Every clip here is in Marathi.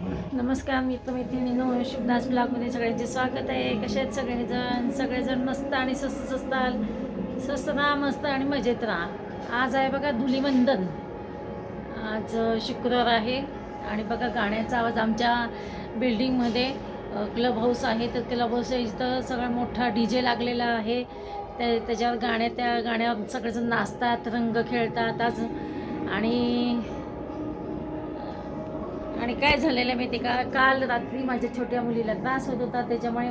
नमस्कार मित्र मैत्रिणींनो शिवदास ब्लॉगमध्ये सगळ्यांचे स्वागत आहे. कसे आहेत सगळेजण? सगळेजण मस्त आणि स्वस्त असताल? स्वस्त राहा मस्त आणि मजेत राहा. आज आहे बघा धुलीवंदन. आज शुक्रवार आहे आणि बघा गाण्याचा आवाज आमच्या बिल्डिंगमध्ये क्लब हाऊस आहे. तर क्लब हाऊस इथं सगळा मोठा डी जे लागलेला आहे. त्या त्याच्यावर गाण्या त्या गाण्यावर सगळेजण नाचतात रंग खेळतात आज. आणि आणि काय झालेलं आहे माहिती का? काल रात्री माझ्या छोट्या मुलीला त्रास होत होता. त्याच्यामुळे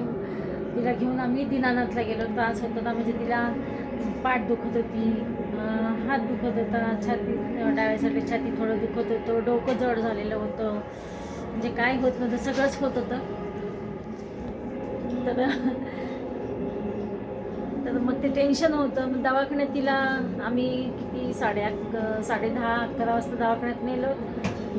तिला घेऊन आम्ही दिनानाथला गेलो. त्रास होत होता. म्हणजे तिला पाठ दुखत होती. हात दुखत होता. छाती डाव्या साईडला छाती थोडं दुखत होतं. डोकं जड झालेलं होतं. म्हणजे काय होत नव्हतं. सगळंच होत होतं. तर तर मग ते टेन्शन होतं. मग दवाखान्यात तिला आम्ही किती साडे अक साडे दहा अकरा वाजता दवाखान्यात नेलो.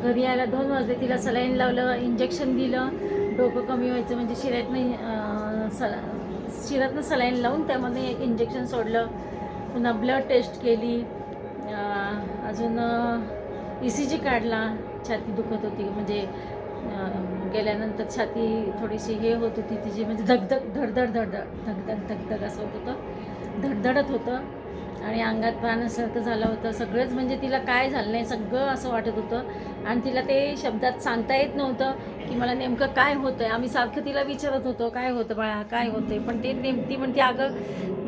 घरी यायला दोन वाजले तिला सलाईन लावलं इंजेक्शन दिलं. डोकं कमी व्हायचं म्हणजे शिरातनं सला शिरातनं सलाईन लावून त्यामध्ये एक इंजेक्शन सोडलं. पुन्हा ब्लड टेस्ट केली. अजून ई सी जी काढला. छाती दुखत होती म्हणजे गेल्यानंतर छाती थोडीशी हे होत होती तिची म्हणजे धगधग धडधड धडधड धगधग धगधग असं होत होतं. धडधडत होतं. आणि अंगात प्राणासारखं झालं होतं. सगळंच म्हणजे तिला काय झालं नाही सगळं असं वाटत होतं. आणि तिला ते शब्दात सांगता येत नव्हतं की मला नेमकं काय होतं आहे आम्ही सारखं तिला विचारत होतो काय होतं बाळा? काय होतं पण ते नेमकी म्हणते अगं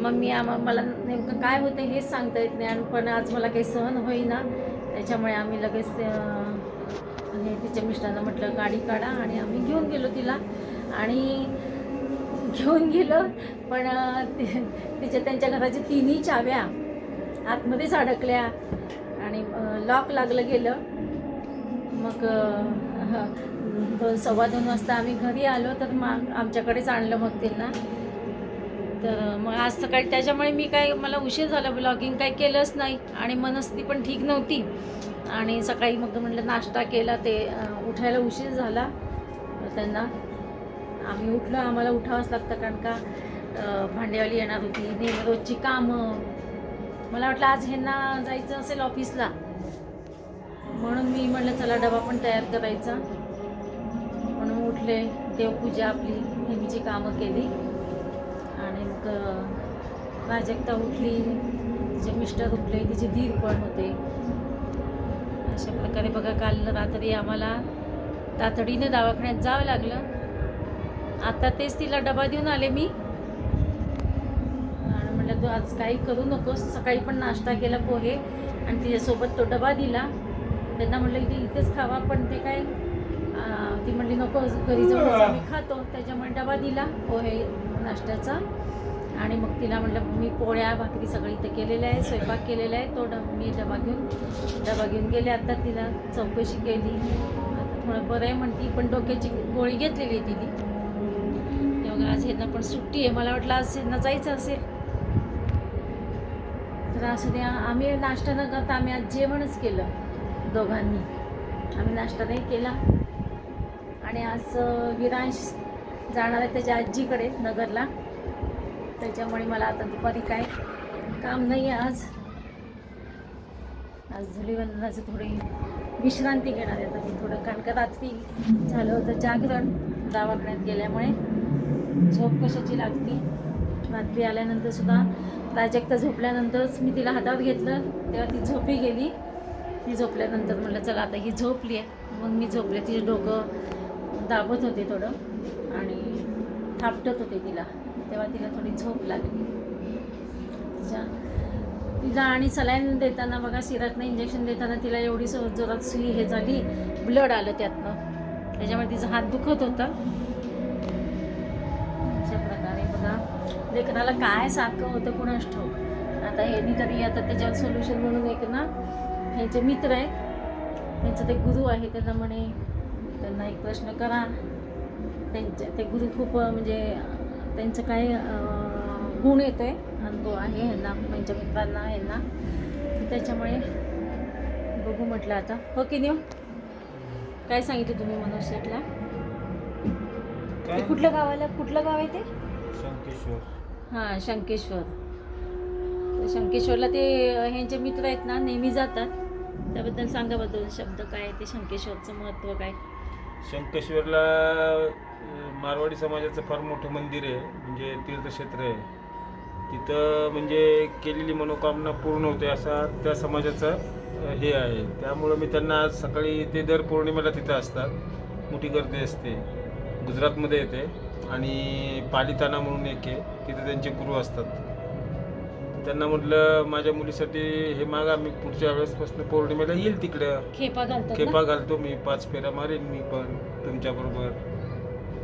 मम्मी आम्हा मला नेमकं काय होतं हेच सांगता येत नाही. आणि पण आज मला काही सहन होईना. त्याच्यामुळे आम्ही लगेच हे तिच्या मिस्टरांना म्हटलं गाडी काढा. आणि आम्ही घेऊन गेलो तिला. आणि घेऊन गेलं. पण तिच्या त्यांच्या घराच्या तिन्ही चाव्या आतमध्येच अडकल्या आणि लॉक लागलं गेलं. मग दोन सव्वा दोन वाजता आम्ही घरी आलो तर मग आमच्याकडेच आणलं मग त्यांना. तर मग आज सकाळी त्याच्यामुळे मी काय मला उशीर झाला. ब्लॉगिंग काही केलंच नाही आणि मनस्थिती पण ठीक नव्हती. आणि सकाळी मग म्हटलं नाश्ता केला ते उठायला उशीर झाला. त्यांना आम्ही उठलो आम्हाला उठावंच लागतं कारण का अं, भांडेवाली येणार होती नेहमी रोजची कामं. मला वाटलं आज ह्यांना जायचं असेल ऑफिसला. म्हणून मी म्हटलं चला डबा पण तयार करायचा. म्हणून उठले देवपूजा आपली नेहमीची कामं केली. आणि मग प्राजक्ता उठली तिचे मिस्टर उठले तिचे धीर पण होते. अशा प्रकारे बघा काल रात्री आम्हाला तातडीनं दवाखान्यात जावं लागलं. आता तेच तिला डबा देऊन आले मी. आणि म्हटलं तू आज काही करू नकोस. सकाळी पण नाश्ता केला पोहे. आणि तिच्यासोबत तो डबा दिला. त्यांना म्हटलं की इथेच खावा. पण ते काय ती म्हणली नको घरी जाऊन आम्ही खातो. त्याच्यामुळे डबा दिला पोहे नाश्त्याचा. आणि मग तिला म्हटलं मी पोळ्या भाकरी सगळं इथं केलेलं आहे स्वयंपाक केलेला आहे तो डब मी डबा घेऊन डबा घेऊन गेले आता तिला. चौकशी केली. आता थोडं बरं आहे म्हणती पण डोक्याची गोळी घेतलेली आहे तिने. मग आज ह्यांना पण सुट्टी आहे. मला वाटलं आज ह्यांना जायचं असेल. तर असू द्या आम्ही नाश्ता न करता आम्ही आज जेवणच केलं दोघांनी. आम्ही नाश्ता नाही केला. आणि आज विरांश जाणार आहे त्याच्या आजीकडे नगरला. त्याच्यामुळे मला आता दुपारी काय काम नाही आहे आज. आज धुलीवंदनाचं थोडी विश्रांती घेणार आहे. आता मी थोडं कारण का रात्री झालं होतं जागरण दवाखान्यात गेल्यामुळे. झोप कशाची लागती? रात्री आल्यानंतर सुद्धा प्राजक्ता झोपल्यानंतरच मी तिला हातात घेतलं तेव्हा ती झोपी गेली. ती झोपल्यानंतर म्हटलं चला आता ही झोपली आहे. मग मी झोपले तिचे डोकं दाबत होते थोडं आणि थापटत होते तिला. तेव्हा तिला थोडी झोप लागली. तिच्या तिला आणि सलाईन देताना बघा शिरातनं इंजेक्शन देताना तिला एवढी सो जोरात सुई हे झाली ब्लड आलं त्यातनं. त्याच्यामुळे तिचा हात दुखत होता. अशा प्रकारे बघा लेखनाला काय सारखं होतं कुणास ठाऊक? आता ह्यांनी तरी आता त्याच्यावर सोल्युशन म्हणून एक ना ह्यांचे मित्र आहेत त्यांचं ते गुरु आहे त्यांना म्हणे त्यांना एक प्रश्न करा. त्यांच्या ते गुरु खूप म्हणजे त्यांचं काय गुण येतो आहे अनुभव आहे ह्यांना त्यांच्या मित्रांना ह्यांना त्याच्यामुळे बघू म्हटलं आता. हो की नाही हो? काय सांगितलं तुम्ही मनोज शेठला? ते कुठलं गावाला कुठलं गाव आहे ते? शंकेश्वर. हां शंकेश्वर. तर शंकेश्वरला ते ह्यांचे मित्र आहेत ना नेहमी जातात. त्याबद्दल सांगा बद्दल शब्द काय ते शंकेश्वरचं महत्त्व काय? शंकेश्वरला मारवाडी समाजाचं फार मोठं मंदिर आहे म्हणजे तीर्थक्षेत्र आहे. तिथं म्हणजे केलेली मनोकामना पूर्ण होते असा त्या समाजाचा हे आहे. त्यामुळं मी त्यांना आज सकाळी ते दर पौर्णिमेला तिथं असतात. मोठी गर्दी असते. गुजरातमध्ये येते आणि पालिताना म्हणून एक आहे तिथे त्यांचे गुरु असतात. त्यांना म्हटलं माझ्या मुलीसाठी हे मागा मी पुढच्या वेळेसपासून पौर्णिमेला येईल तिकडं. खेपा घालतात ना? खेपा घालतो मी पाच फेऱ्या मारेन मी पण तुमच्याबरोबर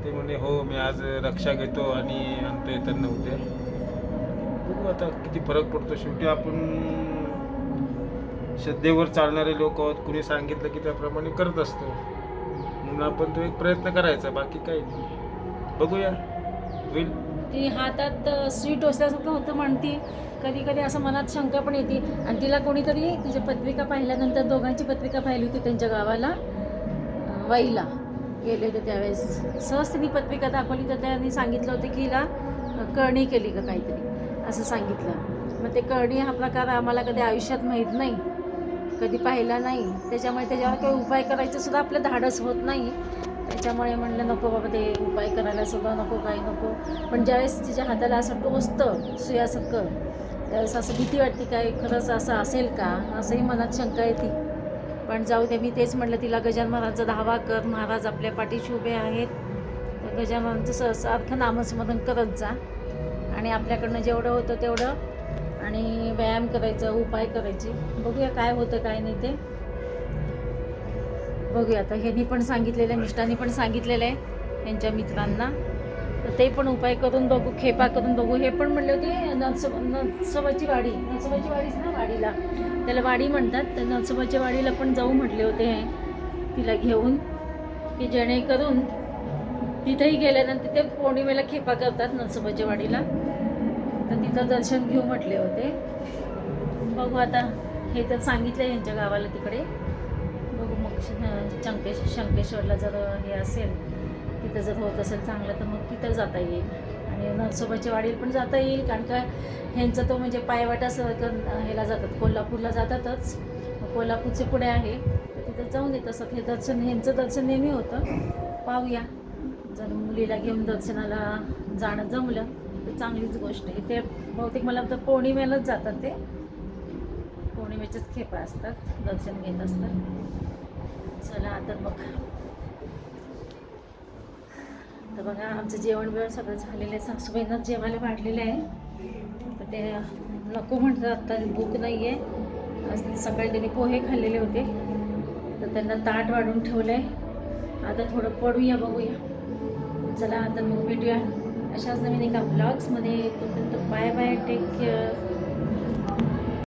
ते म्हणे हो मी आज रक्षा घेतो आणि आणतो येताना उद्या. बघू आता किती फरक पडतो. शेवटी आपण श्रद्धेवर चालणारे लोक आहोत. कुणी सांगितलं की त्याप्रमाणे करत असतो. म्हणून आपण तो एक प्रयत्न करायचा बाकी काही नाही. बघूया. होईल. ती हातात स्वीट असल्यासारखं होतं म्हणती. कधी कधी असं मनात शंका पण येते. आणि तिला कोणीतरी तिची पत्रिका पाहिल्यानंतर दोघांची पत्रिका पाहिली होती त्यांच्या गावाला. वाईला गेले होते त्यावेळेस. सहज तिने पत्रिका दाखवली तर त्यांनी सांगितलं होतं की हिला कळणी केली का काहीतरी. असं सांगितलं. मग ते कळणी हा प्रकार आम्हाला कधी आयुष्यात माहीत नाही. कधी पाहिला नाही. त्याच्यामुळे त्याच्यावर काही उपाय करायचं सुद्धा आपलं धाडस होत नाही. त्याच्यामुळे म्हणलं नको बाबा ते उपाय करायला सुद्धा नको काही नको. पण ज्यावेळेस तिच्या हाताला असं टोचतं सुयासारखं त्यावेळेस असं भीती वाटते काय खरंच असं असेल का? असंही मनात शंका येते. पण जाऊ दे मी तेच म्हटलं तिला गजान महाराजचा धावा कर. महाराज आपल्या पाठीशी उभे आहेत. तर गजान महाराजचं सारखं नामस्मरण करत जा. आणि आपल्याकडनं जेवढं होतं तेवढं आणि व्यायाम करायचा उपाय करायचे. बघूया काय होतं काय नाही ते. बघूया आता. ह्यांनी पण सांगितलेलं आहे मिष्टांनी पण सांगितलेलं आहे यांच्या मित्रांना. तर ते पण उपाय करून बघू खेपा करून बघू. हे पण म्हणले होते नरसो नरसोबाची वाडी. नरसोबाची वाडीच ना वाडीला. त्याला वाडी म्हणतात. तर नरसोबाच्या वाडीला पण जाऊ म्हटले होते हे तिला घेऊन. की जेणेकरून तिथेही गेल्यानंतर ते पौर्णिमेला खेपा करतात नरसोबाच्या वाडीला. तर तिथं दर्शन घेऊ म्हटले होते. बघू आता हे तर सांगितलं यांच्या गावाला तिकडे. बघू मग चंकेश शंकेश्वरला जर हे असेल तिथं जर होत असेल चांगलं तर मग तिथं जाता येईल. आणि नरसोबाच्या वाडीला पण जाता येईल कारण का ह्यांचं तो म्हणजे पायवाटा ह्याला जातात कोल्हापूरला जातातच. कोल्हापूरचे पुढे आहे तर तिथं जाऊन येत असत हे दर्शन ह्यांचं दर्शन नेहमी होतं. पाहूया. जर मुलीला घेऊन दर्शनाला जाणं जमलं तर चांगलीच गोष्ट आहे. ते बहुतेक मला वाटतं पौर्णिमेलाच जातात ते. पौर्णिमेच्याच खेपा असतात दर्शन घेत असतात. चला आता मग तर बघा आमचं जेवण बिवण सगळं झालेलं आहे. सासूबाईंनाच जेवायला वाढलेलं आहे. तर ते नको म्हणतात आत्ता भूक नाही आहे आज सकाळी त्यांनी पोहे खाल्लेले होते. तर त्यांना ताट वाढून ठेवलं आहे आता थोडं पडूया बघूया. चला आता मग भेटूया. अशाच नवीन एका ब्लॉग्समध्ये तोपर्यंत बाय बाय टेक केअर